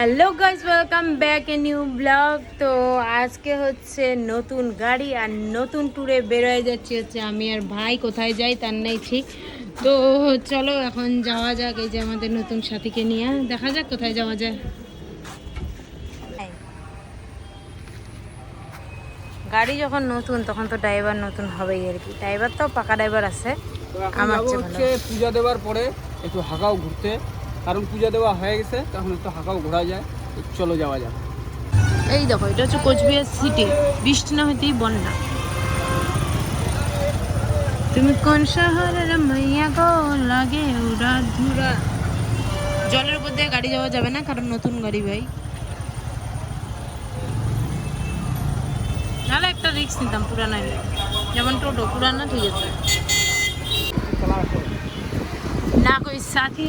Hello guys welcome back a new blog তো আজকে হচ্ছে নতুন গাড়ি আর নতুন ট্যুরে বেরোয় যাচ্ছি হচ্ছে আমি আর ভাই। কোথায় যাই তার নেই ঠিক। তো চলো এখন যাওয়া যাক এই যে আমাদের নতুন সাথীকে নিয়ে। দেখা যাক কোথায় যাওয়া যায়। গাড়ি যখন নতুন তখন তো ড্রাইভার নতুন হবেই আর কি। ড্রাইভার তো পাকা ড্রাইভার আছে। আমার হচ্ছে পূজা দেওয়ার পরে একটু হাঁকাও ঘুরতে। কারণ পূজা দেওয়া হয়ে গেছে তখন একটু হাঁকাও ঘোরা যায়। চলো যাওয়া যাক। এই দেখো এটা হচ্ছে কোচবিহার সিটি বৃষ্টি না হইতেই বন্যা। তুমি কোন শহরের মাইয়া গো? লাগে উড়া ধুরা। জলের উপর দিয়ে গাড়ি যাওয়া যাবে না কারণ নতুন গাড়ি ভাই। নালে একটা রিক্স নিতাম পুরানা যেমন টোটো পুরানা ঠিক আছে। না কই সাথী।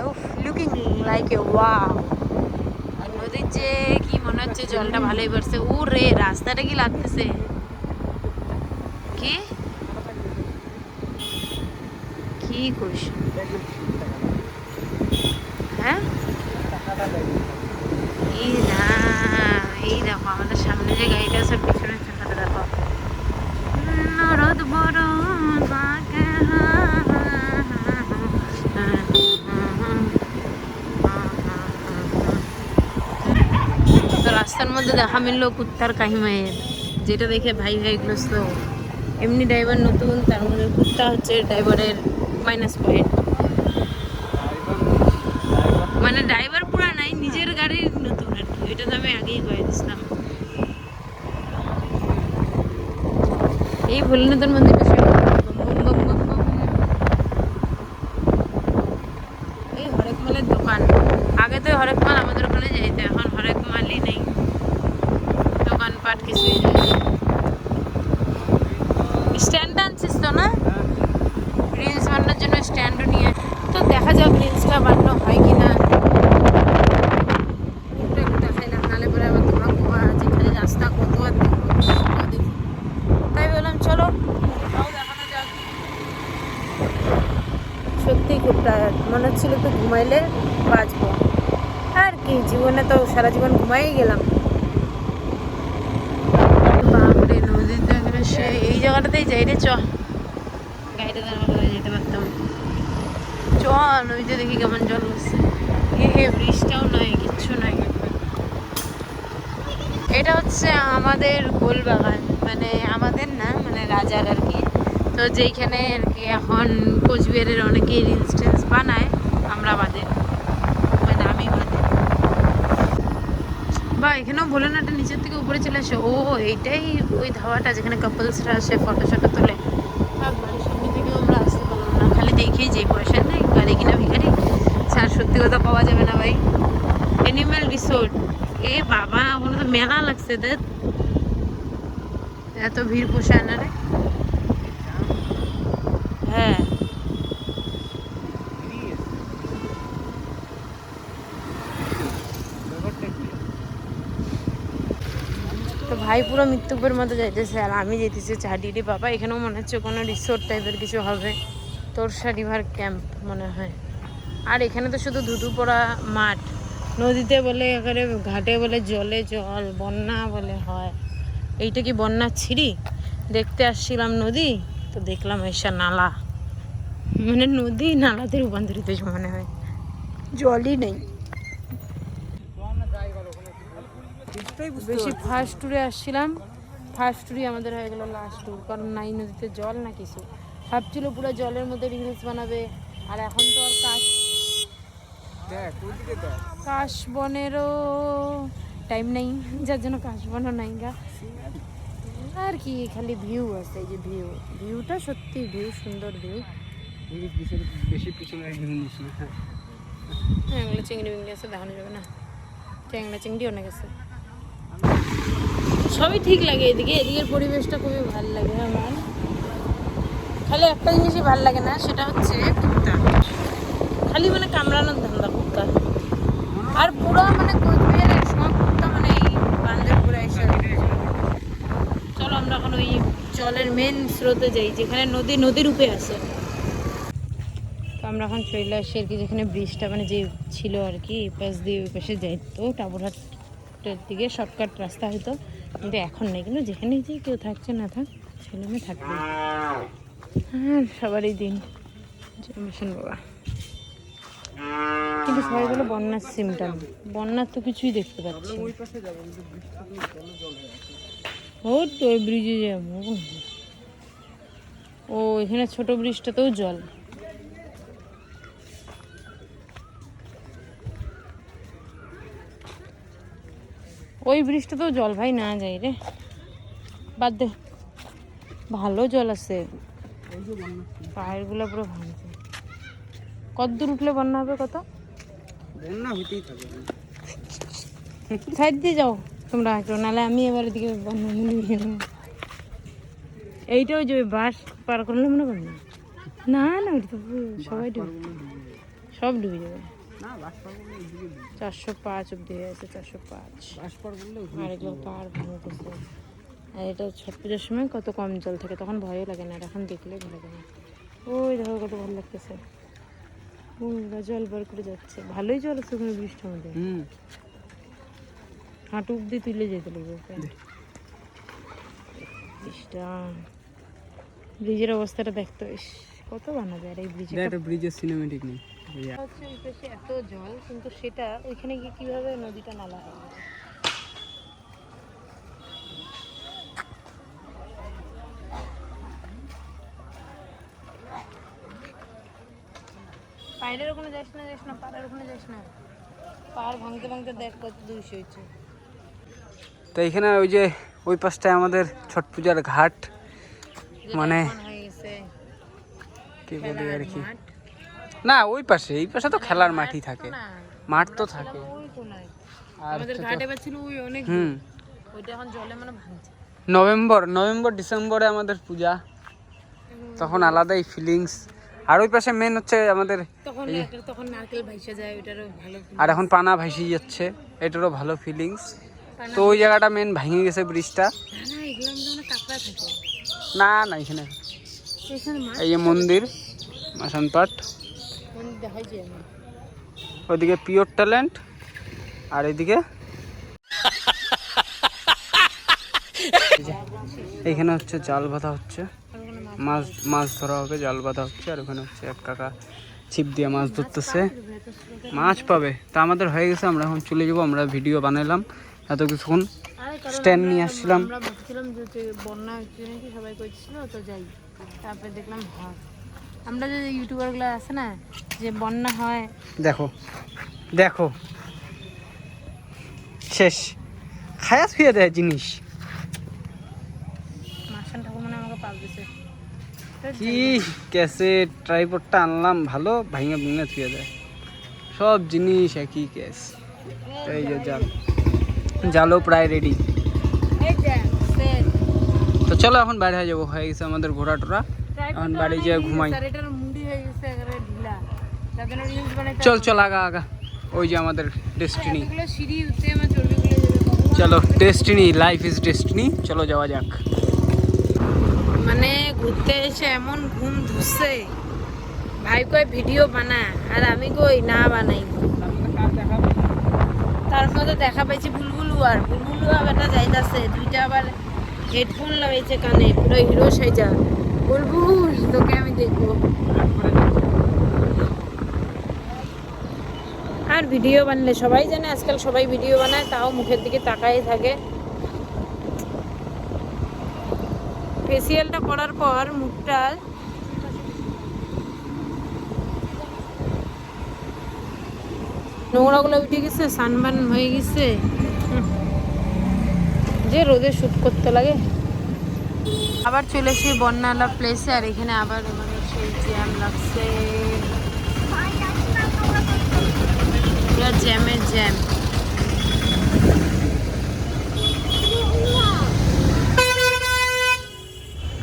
লুকিং লাইক এ ওয়াও নদীর যে কি মনে হচ্ছে জলটা ভালোই পড়ছে। ও রে রাস্তাটা কি লাগতেছে? কি? কি হ্যাঁ? এই না, এই দেখো, আমাদের সামনে যে গাড়িটা আছে পিছনে দেখো। নরদ বড় রাস্তার মধ্যে দেখা মিললো কুত্তার কাহিমায়ের যেটা দেখে ভাই ভাই গ্রস্ত এমনি ড্রাইভার নতুন, তার মধ্যে কুত্তা হচ্ছে ড্রাইভারের মাইনাস পয়েন্ট মানে ড্রাইভার পুরা নাই, নিজের গাড়ির নতুন আর কি। এটা তো আমি আগেই কয়ে দিছিলাম। এই ভোলেনাথের বম। এই হরেক মালের দোকান। আগে তো হরেক মাল আমাদের ওখানে যাইতো, এখন হরেক মালই নেই। দোকানপাট কিছুই স্ট্যান্ড আনছিস তো না? রিলস বানানোর জন্য স্ট্যান্ডও নিয়ে তো দেখা যাক রিলসটা বানানো হয় কি না সত্যি খুব টায়ার্ড মনে হচ্ছিল একটু ঘুমাইলে বাঁচবো। আর কি, জীবনে তো সারা জীবন ঘুমাই গেলাম বাপরে নদীর দেখলে সে এই জায়গাটাতেই যাই রে চ গাড়িটা যেতে পারতাম দেখি কেমন জল নয় কিচ্ছু নয় এটা হচ্ছে আমাদের গোলবাগান মানে আমাদের না মানে রাজার আর কি। তো যেইখানে আর কি এখন কোচবিহারের অনেকে রিলস বানায়, আমরা বাদে মানে আমি বাদে বা এখানেও ভোলেনাথটা নিচের থেকে উপরে চলে আসে। ও, এইটাই ওই ধাওয়াটা যেখানে কাপলসরা আসে ফটো শটো তোলে। বাড়ির সামনে থেকেও আমরা আসতে না। খালি দেখি যে পয়সা নেই, গাড়ি কিনা ভিখারি। স্যার, সত্যি কথা পাওয়া যাবে না ভাই। অ্যানিম্যাল রিসোর্ট এ বাবা ওখানে তো মেলা লাগছে, দেখ। এত ভিড় পোষায় না রে হ্যাঁ তো ভাই পুরো মৃত্যুপুরের মতো যাইতেছে। আর আমি যেতেছি চাডিডি বাবা, এখানেও মনে হচ্ছে কোনো রিসোর্ট টাইপের কিছু হবে। তোরসা রিভার ক্যাম্প মনে হয়। আর এখানে তো শুধু ধুধু পড়া মাঠ। নদীতে বলে, এখানে ঘাটে বলে, জলে জল, বন্যা বলে হয়। এইটা কি বন্যার ছিঁড়ি দেখতে আসছিলাম নদী, তো দেখলাম এসা নালা। মানে নদী নালাতে রূপান্তরিত মনে হয়। জলই নেই। বেশি ফার্স্ট ট্যুরে আসছিলাম ফার্স্ট ট্যুরই আমাদের হয়ে গেল লাস্ট ট্যুর কারণ নাই নদীতে জল না কিছু। ভাবছিল পুরো জলের মধ্যে রিলস বানাবে আর এখন তো আর কাশ কাশ বনেরও টাইম নেই যার জন্য কাশ বনও নাই গা। আর কি খালি ভিউ আছে এই যে ভিউ ভিউটা সত্যি ভিউ সুন্দর ভিউ বেশি পিছনে হ্যাঁ এগুলো চিংড়ি মিংড়ি আছে দেখানো যাবে না। চ্যাংড়া চিংড়ি অনেক আছে। সবই ঠিক লাগে এদিকে, এদিকের পরিবেশটা খুবই ভালো লাগে আমার খালি একটা জিনিসই ভালো লাগে না, সেটা হচ্ছে কুত্তা খালি মানে কামড়ানোর ধান্দা কুত্তা আর পুরো মানে কোচবিহারের সব কুত্তা মানে এই বান্ধবপুরে এসে চলো আমরা এখন ওই জলের মেন স্রোতে যাই, যেখানে নদী নদীর উপরে আছে। তো আমরা এখন চলে আসছি আর কি, যেখানে ব্রিজটা মানে যে ছিল আর কি এই পাশ দিয়ে ওই পাশে যাইতো টাবুরহাটের দিকে শর্টকাট রাস্তা হয়তো। কিন্তু এখন নেই, কিন্তু যেখানে যে কেউ থাকছে না থাক, ছেলে মেয়ে থাকবে। আর সবারই দিন। জন্মেশন বাবা। কিন্তু সবাই বলে বন্যার সিমটম বন্যার তো কিছুই দেখতে পাচ্ছি হয়ে ও তো ওই ব্রিজে যাব। ও, এখানে ছোট ব্রিজটাতেও জল। ওই ব্রিজটাতেও জল ভাই না যাই রে। বাদ দে। ভালো জল আছে। পাহাড়গুলো পুরো ভাঙছে। কত দূর উঠলে বন্যা হবে কত? বন্যা হইতেই থাকে। সাইড দিয়ে যাও। তোমরা একটু নাহলে আমি এবার এদিকে বন্যা নিয়ে নেব। যে বাস পার করলে মনে বন্যা? না না তো সবাই ডুবে সব ডুবে যাবে। পার। চারশো পাঁচ অব্দি হয়ে আছে চারশো পাঁচ। পার আর এগুলো পাহাড় ভাঙতেছে আর এটা ছট পুজোর সময় কত কম জল থাকে তখন ভয়ও লাগে না আর এখন দেখলে ভালো লাগে না। ওই দেখো কত ভালো লাগতেছে। ওরা জল বার করে যাচ্ছে। ভালোই জল আছে ওখানে বৃষ্টির মধ্যে। হাঁটু অব্দি তুলে যেতে লাগবে। ইসটা ব্রিজের অবস্থাটা দেখতো কত বানাবে আর এই ব্রিজে ব্রিজের সিনেমেটিক নেই। হচ্ছে ওই পাশে এত জল কিন্তু সেটা ওইখানে গিয়ে কীভাবে নদীটা নালা হবে পাহাড়ের ওখানে যাস না যাস না পাহাড়ের ওখানে যাস না। পাহাড় ভাঙতে ভাঙতে দেখ কত দুইশো হয়েছে তো এখানে ওই যে ওই পাশটায় আমাদের ছট পূজার ঘাট মানে কি বলি আর কি। না ওই পাশে এই পাশে তো খেলার মাঠই থাকে। মাঠ তো থাকে। হুম। মানে নভেম্বর নভেম্বর ডিসেম্বরে আমাদের পূজা। তখন আলাদাই ফিলিংস আর ওই পাশে মেন হচ্ছে আমাদের। আর এখন পানা ভাসি যাচ্ছে এটারও ভালো ফিলিংস তো ওই জায়গাটা মেন ভেঙে গেছে ব্রিজটা না, না, এখানে এই যে মন্দির মাসান ওইদিকে পিওর ট্যালেন্ট আর এদিকে? এখানে হচ্ছে জাল বাঁধা হচ্ছে। মাছ মাছ ধরা হবে জাল বাঁধা হচ্ছে আর ওখানে হচ্ছে এক কাকা ছিপ দিয়ে মাছ ধরতেছে। মাছ পাবে তা আমাদের হয়ে গেছে আমরা এখন চলে যাব আমরা ভিডিও বানাইলাম। এত কিছুক্ষণ স্ট্যান্ড নিয়ে আসছিলাম। বন্যা হচ্ছে নাকি সবাই করছিল তো যাই। তারপরে দেখলাম হয়। আমরা যে ইউটিউবারগুলো আছে না যে বন্যা হয়। দেখো দেখো। শেষ। খায়া ছুঁয়ে দেয় জিনিস। মাসান ঠাকুর মানে আমাকে পাল দিছে। কি ক্যাসেট ট্রাইপডটা আনলাম ভালো ভাঙে ভেঙে ছুঁয়ে দেয়। সব জিনিস একই ক্যাস। এই যে জাল। জালও প্রায় রেডি। তো চলো এখন বাইরে হয়ে যাব হয়ে গেছে আমাদের ঘোরা টোরা এখন বাড়ি যেয়ে ঘুমাই। চল চল আগা আগা। ওই যে আমাদের ডেস্টিনি? চলো ডেস্টিনি লাইফ ইজ ডেস্টিনি চলো যাওয়া যাক। মানে ঘুরতে এসে এমন ঘুম ধরছে ভাই কয় ভিডিও বানা। আর আমি কই না বানাই তার মধ্যে দেখা পাইছি বুলবুলু আর। বুলবুলু আবার যাইতাছে। দুইটা আবার হেডফোন লাগাইছে কানে। পুরো হিরো সাইজা। আমি দেখব। আর ভিডিও বানলে, সবাই জানে, আজকাল সবাই ভিডিও বানায়, তাও মুখের দিকে তাকাই থাকে। ফেসিয়ালটা করার পর মুখটা নোংরাগুলো উঠে গেছে, সানবান হয়ে গেছে। যে রোদে শুট করতে লাগে। আবার চলে এসে বন্যালা প্লেসে আর এখানে আবার মানে সেই জ্যাম লাগছে। জ্যামের জ্যাম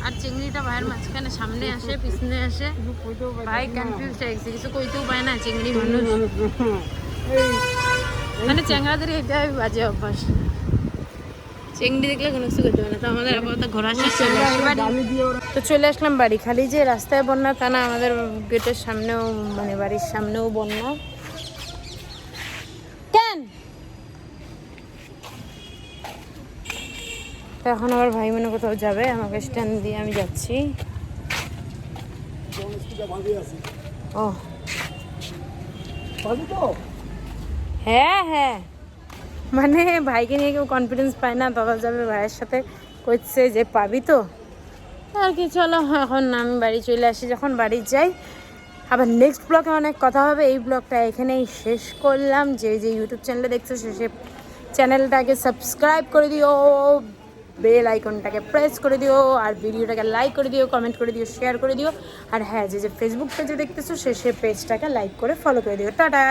আর চিংড়িটা ভাইয়ের মাঝখানে সামনে আসে, পিছনে আসে। ভাই কনফিউজ হয়েছে কিছু কইতেও পায় না, চিংড়ি মানুষ। মানে চেংড়াদের এটাই বাজে অভ্যাস। চিংড়ি দেখলে কোনো কিছু করতে পারে না। তো আমাদের আপাতত ঘোরা শেষ চলে তো চলে আসলাম বাড়ি। খালি যে রাস্তায় বন্যা তা না আমাদের গেটের সামনেও মানে বাড়ির সামনেও বন্যা। কেন? তো এখন আবার ভাই মনে কোথাও যাবে আমাকে স্ট্যান্ড দিয়ে আমি যাচ্ছি। ও। হ্যাঁ হ্যাঁ। মানে ভাইকে নিয়ে কেউ কনফিডেন্স পায় না দাদা যাবে ভাইয়ের সাথে করছে যে পাবি তো। আর কি, চলো, এখন আমি বাড়ি চলে আসি, যখন বাড়ি যাই। আবার নেক্সট ব্লগে অনেক কথা হবে, এই ব্লগটা এখানেই শেষ করলাম। যে যে ইউটিউব চ্যানেলে দেখছ, সে সে চ্যানেলটাকে সাবস্ক্রাইব করে দিও বেল আইকনটাকে প্রেস করে দিও, আর ভিডিওটাকে লাইক করে দিও কমেন্ট করে দিও শেয়ার করে দিও। আর হ্যাঁ যে যে ফেসবুক পেজে দেখতেছো, সে সে পেজটাকে লাইক করে ফলো করে দিও। টাটা!